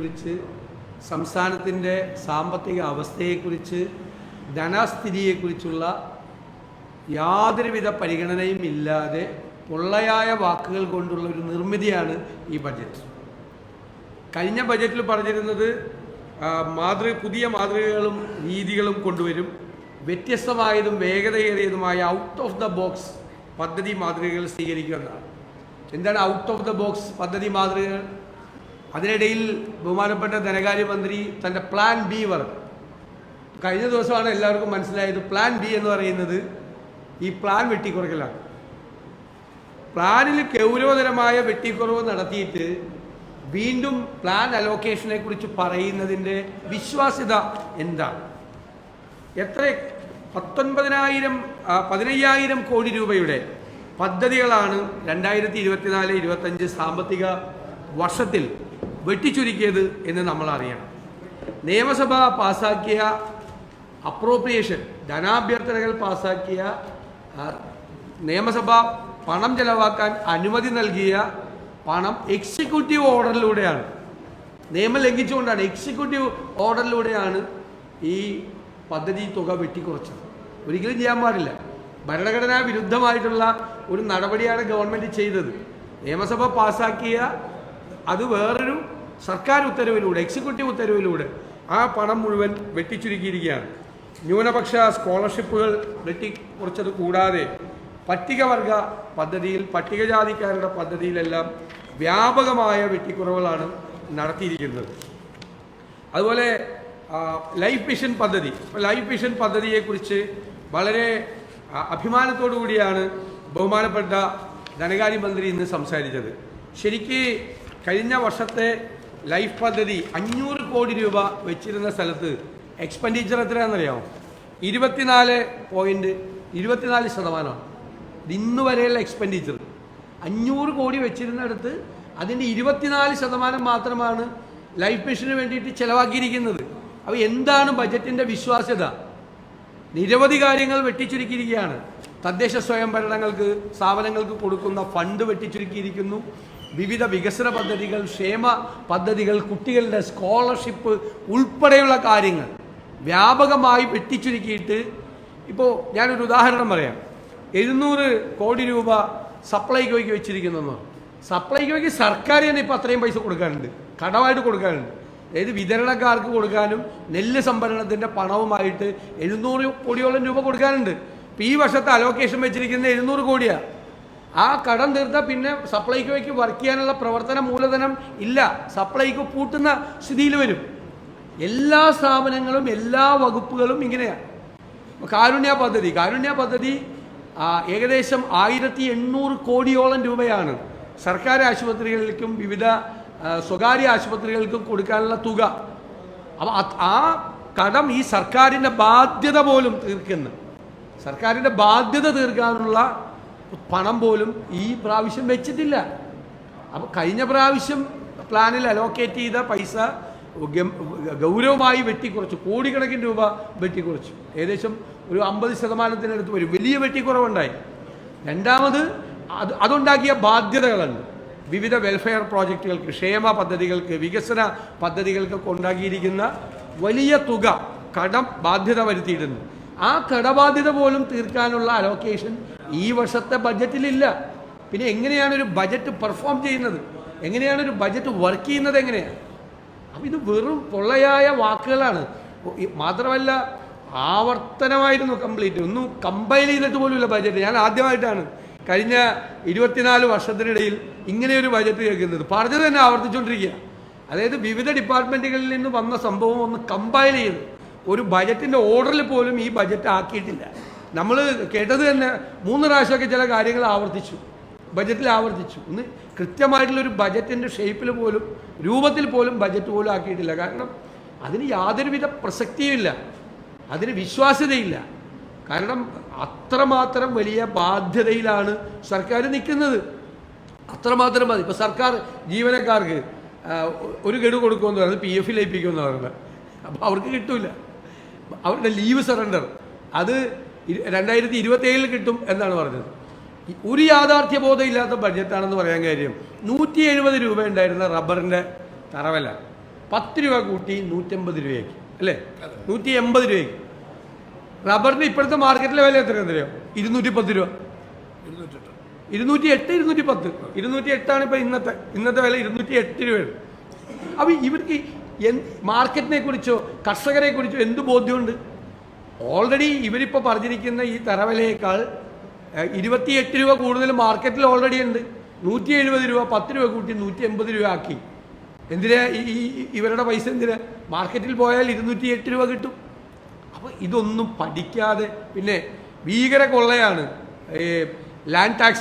സ്ഥിതിയെക്കുറിച്ച് സംസ്ഥാനത്തിന്റെ സാമ്പത്തിക അവസ്ഥയെക്കുറിച്ച് ധനസ്ഥിതിയെക്കുറിച്ചുള്ള യാതൊരുവിധ പരിഗണനയും ഇല്ലാതെ പൊള്ളയായ വാക്കുകൾ കൊണ്ടുള്ള ഒരു നിർമ്മിതിയാണ് ഈ ബജറ്റ് കഴിഞ്ഞ ബജറ്റിൽ പറഞ്ഞിരുന്നത് മാതൃ പുതിയ മാതൃകകളും രീതികളും കൊണ്ടുവരും വ്യത്യസ്തമായതും വേഗതയേറിയതുമായ ഔട്ട് ഓഫ് ദ ബോക്സ് പദ്ധതി മാതൃകകൾ സ്വീകരിക്കുമെന്നാണ് എന്താണ് ഔട്ട് ഓഫ് ദ ബോക്സ് പദ്ധതി മാതൃകകൾ? അതിനിടയിൽ ബഹുമാനപ്പെട്ട ധനകാര്യമന്ത്രി തന്റെ പ്ലാൻ ബി പറഞ്ഞു കഴിഞ്ഞ ദിവസമാണ് എല്ലാവർക്കും മനസ്സിലായത് പ്ലാൻ ബി എന്ന് പറയുന്നത് ഈ പ്ലാൻ വെട്ടിക്കുറയ്ക്കലാണ്. പ്ലാനിൽ ഗൗരവതരമായ വെട്ടിക്കുറവ് നടത്തിയിട്ട് വീണ്ടും പ്ലാൻ അലോക്കേഷനെ കുറിച്ച് പറയുന്നതിന്റെ വിശ്വാസ്യത എന്താണ് എത്ര പത്തൊൻപതിനായിരം പതിനയ്യായിരം കോടി രൂപയുടെ പദ്ധതികളാണ് രണ്ടായിരത്തി ഇരുപത്തിനാല് ഇരുപത്തഞ്ച് സാമ്പത്തിക വർഷത്തിൽ വെട്ടിച്ചുരുക്കിയത് എന്ന് നമ്മൾ അറിയണം നിയമസഭ പാസാക്കിയ അപ്രോപ്രിയേഷൻ ധനാഭ്യർത്ഥനകൾ പാസാക്കിയ നിയമസഭ പണം ചെലവാക്കാൻ അനുമതി നൽകിയ പണം എക്സിക്യൂട്ടീവ് ഓർഡറിലൂടെയാണ് നിയമം ലംഘിച്ചുകൊണ്ടാണ് എക്സിക്യൂട്ടീവ് ഓർഡറിലൂടെയാണ് ഈ പദ്ധതി തുക വെട്ടിക്കുറച്ചത്. ഒരിക്കലും ചെയ്യാൻ പാടില്ല. ഭരണഘടനാ വിരുദ്ധമായിട്ടുള്ള ഒരു നടപടിയാണ് ഗവൺമെന്റ് ചെയ്തത്. നിയമസഭ പാസാക്കിയ അത് വേറൊരു സർക്കാർ ഉത്തരവിലൂടെ എക്സിക്യൂട്ടീവ് ഉത്തരവിലൂടെ ആ പണം മുഴുവൻ വെട്ടിച്ചുരുക്കിയിരിക്കുകയാണ്. ന്യൂനപക്ഷ സ്കോളർഷിപ്പുകൾ വെട്ടിക്കുറച്ചത് കൂടാതെ പട്ടികവർഗ പദ്ധതിയിൽ പട്ടികജാതിക്കാരുടെ പദ്ധതിയിലെല്ലാം വ്യാപകമായ വെട്ടിക്കുറവുകളാണ് നടത്തിയിരിക്കുന്നത്. അതുപോലെ ലൈഫ് മിഷൻ പദ്ധതി. ലൈഫ് മിഷൻ പദ്ധതിയെക്കുറിച്ച് വളരെ അഭിമാനത്തോടു കൂടിയാണ് ബഹുമാനപ്പെട്ട ധനകാര്യമന്ത്രി ഇന്ന് സംസാരിച്ചത്. ശരിക്ക് കഴിഞ്ഞ വർഷത്തെ ലൈഫ് പദ്ധതി അഞ്ഞൂറ് കോടി രൂപ വെച്ചിരുന്ന സ്ഥലത്ത് എക്സ്പെൻഡിച്ചർ എത്രയാണെന്നറിയാമോ? ഇരുപത്തിനാല് പോയിന്റ് ഇരുപത്തിനാല് ശതമാനമാണ്. ഇന്ന് വരെയുള്ള എക്സ്പെൻഡിച്ചർ അഞ്ഞൂറ് കോടി വെച്ചിരുന്നിടത്ത് അതിന്റെ ഇരുപത്തിനാല് ശതമാനം മാത്രമാണ് ലൈഫ് മിഷന് വേണ്ടിയിട്ട് ചിലവാക്കിയിരിക്കുന്നത്. അപ്പോൾ എന്താണ് ബജറ്റിന്റെ വിശ്വാസ്യത? നിരവധി കാര്യങ്ങൾ വെട്ടിച്ചുരുക്കിയിരിക്കുകയാണ്. തദ്ദേശ സ്വയംഭരണങ്ങൾക്ക് സ്ഥാപനങ്ങൾക്ക് കൊടുക്കുന്ന ഫണ്ട് വെട്ടിച്ചുരുക്കിയിരിക്കുന്നു. വിവിധ വികസന പദ്ധതികൾ ക്ഷേമ പദ്ധതികൾ കുട്ടികളുടെ സ്കോളർഷിപ്പ് ഉൾപ്പെടെയുള്ള കാര്യങ്ങൾ വ്യാപകമായി വെട്ടിച്ചുരുക്കിയിട്ട് ഇപ്പോൾ ഞാനൊരു ഉദാഹരണം പറയാം. എഴുന്നൂറ് കോടി രൂപ സപ്ലൈകോയ്ക്ക് വെച്ചിരിക്കുന്നു സപ്ലൈകോയ്ക്ക് സർക്കാർ തന്നെ ഇപ്പോൾ അത്രയും പൈസ കൊടുക്കാറുണ്ട്. കടമായിട്ട് കൊടുക്കാറുണ്ട്. അതായത് വിതരണക്കാർക്ക് കൊടുക്കാനും നെല്ല് സംഭരണത്തിന്റെ പണവുമായിട്ട് എഴുന്നൂറ് കോടിയോളം രൂപ കൊടുക്കാനുണ്ട് ഇപ്പം ഈ വർഷത്തെ അലോക്കേഷൻ വെച്ചിരിക്കുന്നത് എഴുന്നൂറ് കോടിയാണ് ആ കടം തീർത്താൽ പിന്നെ സപ്ലൈകോയ്ക്ക് വർക്ക് ചെയ്യാനുള്ള പ്രവർത്തന മൂലധനം ഇല്ല. സപ്ലൈകോ പൂട്ടുന്ന സ്ഥിതിയിൽ വരും. എല്ലാ സ്ഥാപനങ്ങളും എല്ലാ വകുപ്പുകളും ഇങ്ങനെയാണ് കാരുണ്യ പദ്ധതി. കാരുണ്യ പദ്ധതി ഏകദേശം ആയിരത്തി എണ്ണൂറ് കോടിയോളം രൂപയാണ്. സർക്കാർ ആശുപത്രികളിലേക്കും വിവിധ സ്വകാര്യ ആശുപത്രികൾക്കും കൊടുക്കാനുള്ള തുക. അപ്പോൾ ആ കടം ഈ സർക്കാരിന്റെ ബാധ്യത പോലും തീർക്കുന്നു. സർക്കാരിന്റെ ബാധ്യത തീർക്കാനുള്ള പണം പോലും ഈ പ്രാവശ്യം വെച്ചിട്ടില്ല. അപ്പോൾ കഴിഞ്ഞ പ്രാവശ്യം പ്ലാനിൽ അലോക്കേറ്റ് ചെയ്ത പൈസ ഗൗരവമായി വെട്ടിക്കുറച്ചു. കോടിക്കണക്കിന് രൂപ വെട്ടിക്കുറച്ചു. ഏകദേശം ഒരു അമ്പത് ശതമാനത്തിനടുത്ത് വരും വലിയ വെട്ടിക്കുറവുണ്ടായി. രണ്ടാമത് അത് അതുണ്ടാക്കിയ ബാധ്യതകളുണ്ട്. വിവിധ വെൽഫെയർ പ്രോജക്റ്റുകൾക്ക് ക്ഷേമ പദ്ധതികൾക്ക് വികസന പദ്ധതികൾക്കൊക്കെ ഉണ്ടാക്കിയിരിക്കുന്ന വലിയ തുക കടം ബാധ്യത വരുത്തിയിട്ടുണ്ട്. ആ കടബാധ്യത പോലും തീർക്കാനുള്ള അലോക്കേഷൻ ഈ വർഷത്തെ ബഡ്ജറ്റിലില്ല. പിന്നെ എങ്ങനെയാണ് ഒരു ബജറ്റ് പെർഫോം ചെയ്യുന്നത്? എങ്ങനെയാണ് ഒരു ബജറ്റ് വർക്ക് ചെയ്യുന്നത് എങ്ങനെയാണ്? അപ്പം ഇത് വെറും പൊള്ളയായ വാക്കുകളാണ്. മാത്രമല്ല ആവർത്തനമായിരുന്നു കംപ്ലീറ്റ്. ഒന്നും കമ്പൈൽ ചെയ്തിട്ട് പോലുമില്ല ബജറ്റ് ഞാൻ ആദ്യമായിട്ടാണ് കഴിഞ്ഞ ഇരുപത്തിനാല് വർഷത്തിനിടയിൽ ഇങ്ങനെ ഒരു ബജറ്റ് കേൾക്കുന്നത്. പറഞ്ഞത് തന്നെ ആവർത്തിച്ചുകൊണ്ടിരിക്കുക അതായത് വിവിധ ഡിപ്പാർട്ട്മെന്റുകളിൽ നിന്ന് വന്ന സംഭവം ഒന്ന് കമ്പൈൽ ചെയ്ത് ഒരു ബജറ്റിന്റെ ഓർഡറിൽ പോലും ഈ ബജറ്റ് ആക്കിയിട്ടില്ല. നമ്മൾ കേട്ടത് തന്നെ മൂന്ന് പ്രാവശ്യമൊക്കെ ചില കാര്യങ്ങൾ ആവർത്തിച്ചു ബജറ്റിൽ ആവർത്തിച്ചു. ഒന്ന് കൃത്യമായിട്ടുള്ളൊരു ബജറ്റിന്റെ ഷേപ്പിൽ പോലും രൂപത്തിൽ പോലും ബജറ്റ് പോലും ആക്കിയിട്ടില്ല. കാരണം അതിന് യാതൊരുവിധ പ്രസക്തിയുമില്ല അതിന് വിശ്വാസ്യതയില്ല. കാരണം അത്രമാത്രം വലിയ ബാധ്യതയിലാണ് സർക്കാർ നിൽക്കുന്നത്. അത്രമാത്രം മതി. ഇപ്പോൾ സർക്കാർ ജീവനക്കാർക്ക് ഒരു ഗഡു കൊടുക്കുമെന്ന് പറയുന്നത് പി എഫ് ലയിപ്പിക്കുമെന്ന് പറയുന്നത് അപ്പോൾ അവർക്ക് കിട്ടൂല. അവരുടെ ലീവ് സറണ്ടർ അത് രണ്ടായിരത്തി ഇരുപത്തി ഏഴിൽ കിട്ടും എന്നാണ് പറഞ്ഞത്. ഒരു യാഥാർത്ഥ്യ ബോധമില്ലാത്ത ബഡ്ജറ്റാണെന്ന് പറയാൻ കാര്യം നൂറ്റി എഴുപത് രൂപ ഉണ്ടായിരുന്ന റബ്ബറിന്റെ തറവല പത്ത് രൂപ കൂട്ടി നൂറ്റമ്പത് രൂപയ്ക്ക് അല്ലേ? നൂറ്റി എൺപത് രൂപയ്ക്ക്. റബ്ബറിന് ഇപ്പോഴത്തെ മാർക്കറ്റിലെ വില എത്ര എന്തറിയോ? ഇരുന്നൂറ്റി പത്ത് രൂപ. ഇരുന്നൂറ്റി എട്ട് ഇരുന്നൂറ്റി പത്ത് ഇരുന്നൂറ്റി എട്ടാണ് ഇപ്പോൾ ഇന്നത്തെ ഇന്നത്തെ വില ഇരുന്നൂറ്റി എട്ട് രൂപയാണ്. അപ്പം ഇവർക്ക് മാർക്കറ്റിനെ കുറിച്ചോ കർഷകരെ കുറിച്ചോ എന്ത് ബോധ്യമുണ്ട്? ഓൾറെഡി ഇവരിപ്പോൾ പറഞ്ഞിരിക്കുന്ന ഈ തറവിലയേക്കാൾ ഇരുപത്തിയെട്ട് രൂപ കൂടുതൽ മാർക്കറ്റിൽ ഓൾറെഡി ഉണ്ട്. നൂറ്റി എഴുപത് രൂപ പത്ത് രൂപ കൂട്ടി നൂറ്റി എൺപത് രൂപ ആക്കി. എന്തിനാ ഈ- ഇവരുടെ പൈസ എന്തിനാ? മാർക്കറ്റിൽ പോയാൽ ഇരുന്നൂറ്റി എട്ട് രൂപ കിട്ടും. അപ്പോൾ ഇതൊന്നും പഠിക്കാതെ പിന്നെ ഭീകര കൊള്ളയാണ് ലാൻഡ് ടാക്സ്